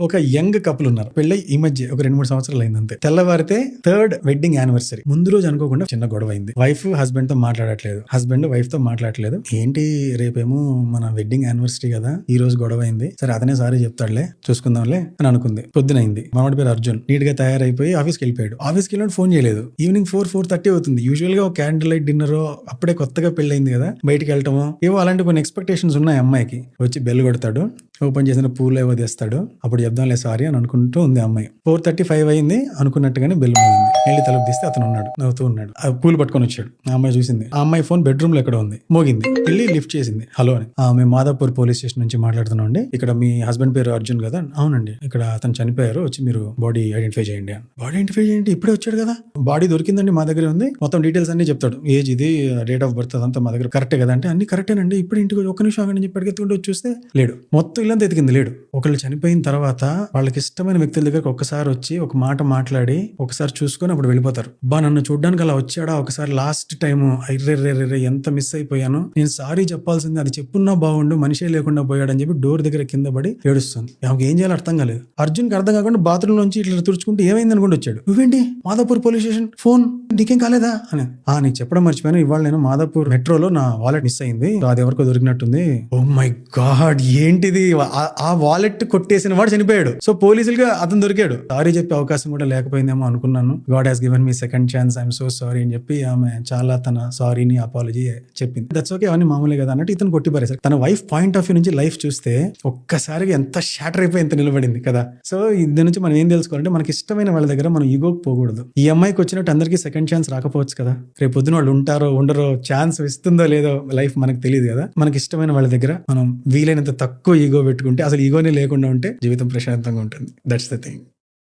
ఒక young couple ఉన్నారు. పెళ్ళై ఈ మధ్య ఒక రెండు మూడు సంవత్సరాలు అయింది అంతే. తెల్లవారితే థర్డ్ వెడ్డింగ్ యానివర్సరీ. ముందు రోజు అనుకోకుండా చిన్న గొడవ అయింది. వైఫ్ హస్బెండ్తో మాట్లాడట్లేదు. హస్బెండ్ వైఫ్తో మాట్లాడట్లేదు. ఏంటి రేపేమో మన వెడ్డింగ్ యానివర్సరీ కదా ఈ రోజు గొడవ అయింది. సరే అతనే సారీ చెప్తాడులే చూసుకుందాంలే అని అనుకుంది. పొద్దునైంది మనవాడి పేరు అర్జున్. నీట్గా తయారైపోయి ఆఫీస్కి వెళ్ళిపోయాడు. ఆఫీస్కి వెళ్ళి ఫోన్ చేయలేదు. ఈవినింగ్ ఫోర్ ఫోర్ థర్టీ అవుతుంది. యూజువల్గా ఒక క్యాండిల్ లైట్ డిన్నర్ అప్పుడే కొత్తగా పెళ్ళైంది కదా బయటికి వెళ్ళటము ఏవో అలాంటి కొన్ని ఎక్స్పెక్టేషన్స్ ఉన్నాయి అమ్మాయికి. వచ్చి బెల్ కొడతాడు. ఓపెన్ చేసిన పూలు ఏవో తెస్తాడు అప్పుడు చెప్దాంలే సారీ అని అనుకుంటూ ఉంది అమ్మాయి. ఫోర్ థర్టీ ఫైవ్ అయింది అనుకున్నట్టుగానే బెల్ మోగింది వెళ్ళి తలుపు తీస్తే అతను ఉన్నాడు నవ్వుతూ ఉన్నాడు. ఆ పూలు పట్టుకొని వచ్చాడు. ఆ అమ్మాయి చూసింది. ఆ అమ్మాయి ఫోన్ బెడ్రూమ్లో ఎక్కడ ఉంది. మోగింది. వెళ్ళి లిఫ్ట్ చేసింది. హలో అని. మేము మాదాపూర్ పోలీస్ స్టేషన్ నుంచి మాట్లాడుతున్నాం అండి. ఇక్కడ మీ హస్బెండ్ పేరు అర్జున్ కదా? అవునండి. ఇక్కడ అతను చనిపోయారు వచ్చి మీరు బాడీ ఐడెంటిఫై చేయండి బాడీ ఐడెంటిఫై చేయండి? ఇప్పుడే వచ్చాడు కదా? బాడీ దొరికిందండి మా దగ్గర ఉంది. మొత్తం డీటెయిల్స్ అన్ని చెప్తాడు. ఏజ్ ఇది డేట్ ఆఫ్ బర్త్ అదంతా మా దగ్గర కరెక్టే కదా? అంటే అన్ని కరెక్టేనండి ఇప్పుడు ఇంటికి ఒక ఒక్క నిమిషం ఆగండి చెప్పి ఎత్తుకుంటూ వచ్చి చూస్తే లేడు. మొత్తం ఇల్లంతా ఎతికింది లేడు. ఒకళ్ళు చనిపోయిన తర్వాత వాళ్ళకి ఇష్టమైన వ్యక్తుల దగ్గరకు ఒకసారి వచ్చి ఒక మాట మాట్లాడి ఒకసారి చూసుకొని అప్పుడు వెళ్ళిపోతారు. బా నన్ను చూడడానికి అలా వచ్చాడా? ఒకసారి లాస్ట్ టైం అర్రెర్రెర్రె ఎంత మిస్ అయిపోయాను. నేను సారీ చెప్పాల్సింది అది చెప్పున్నా బాగుండు మనిషే లేకుండా పోయాడని చెప్పి డోర్ దగ్గర కింద పడి ఏడుస్తుంది. ఆమెకి ఏం చేయాలో అర్థం కాలేదు. అర్జున్కి అర్థం కాకుండా బాత్రూమ్ నుంచి ఇట్లా తుడుచుకుంటే ఏమైంది అనుకుంటూ వచ్చాడు. నువ్వేంటి? Madhapur police station? ఫోన్? నీకేం కాలేదా? అని ఆ నీకు చెప్పడం మర్చిపోయాను. ఇవాళ నేను మాధాపూర్ మెట్రోలో నా వాలెట్ మిస్ అయింది. అది ఎవరికో దొరికినట్టుంది. Oh my God! ఏంటిది? ఆ- ఆ వాలెట్ కొట్టేసిన వాడు చనిపోయాడు. సో పోలీసులుగా అతను దొరికాడు. సారీ చెప్పే అవకాశం కూడా లేకపోయిందేమో అనుకున్నాను. God has given me second chance I'm so sorry అని చెప్పి ఆమె చాలా తన సారీని అపాలజీ చెప్పింది. దట్స్ ఓకే అవన్నీ మామూలే కదా అన్నట్టు ఇతను కొట్టిపారేసారు తన వైఫ్ పాయింట్ ఆఫ్ వ్యూ నుంచి లైఫ్ చూస్తే ఒక్కసారిగా ఎంత షాటర్ అయిపోయి ఎంత నిలబడింది కదా. సో ఇందు నుంచి మనం ఏం తెలుసుకోవాలంటే మనకి ఇష్టమైన వాళ్ళ దగ్గర మనం ఈగోకి పోకూడదు. ఈ అమ్మాయికి వచ్చినట్టు అందరికీ సెకండ్ ఛాన్స్ రాకపోవచ్చు కదా. రేపు పొద్దున వాళ్ళు ఉంటారో ఉండరో ఛాన్స్ ఇస్తుందో లేదో లైఫ్ మనకు తెలియదు కదా. మనకి ఇష్టమైన వాళ్ళ దగ్గర మనం వీలైనంత తక్కువ ఈగో పెట్టుకుంటే అసలు ఈగోనే లేకుండా ఉంటే జీవితం ప్రశాంతంగా ఉంటుంది. That's the thing